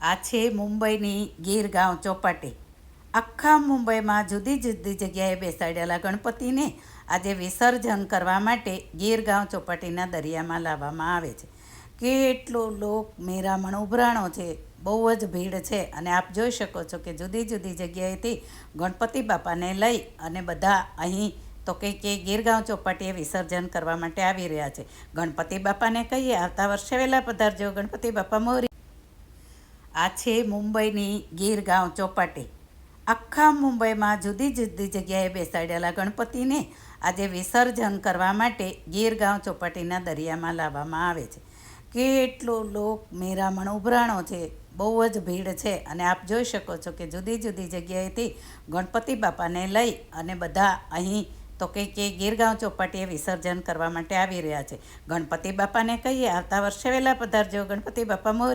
આ છે મુંબઈની ગીરગાંવ ચોપાટી. આખા મુંબઈમાં જુદી જુદી જગ્યાએ બેસાડેલા ગણપતિને આજે વિસર્જન કરવા માટે ગીરગાંવ ચોપાટીના દરિયામાં લાવવામાં આવે છે. કેટલો લોક મેરામણ ઉભરાણો છે, બહુ જ ભીડ છે અને આપ જોઈ શકો છો કે જુદી જુદી જગ્યાએથી ગણપતિ બાપાને લઈ અને બધા અહીં તો કે કે ગીરગાંવ ચોપાટીએ વિસર્જન કરવા માટે આવી રહ્યા છે. ગણપતિ બાપાને કહીએ, આવતા વર્ષે વહેલા પધારજો, ગણપતિ બાપા મોરી આ છે મુંબઈની ગીરગાંવ ચોપાટી. આખા મુંબઈમાં જુદી જુદી જગ્યાએ બેસાડેલા ગણપતિને આજે વિસર્જન કરવા માટે ગીરગાંવ ચોપાટીના દરિયામાં લાવવામાં આવે છે. કેટલો લોક મેરામણ ઉભરાણો છે, બહુ જ ભીડ છે અને આપ જોઈ શકો છો કે જુદી જુદી જગ્યાએથી ગણપતિ બાપાને લઈ અને બધા અહીં તો કે કે ગીરગાંવ ચોપાટીએ વિસર્જન કરવા માટે આવી રહ્યા છે. ગણપતિ બાપાને કહીએ, આવતા વર્ષે વહેલા પધારજો, ગણપતિ બાપા મોરી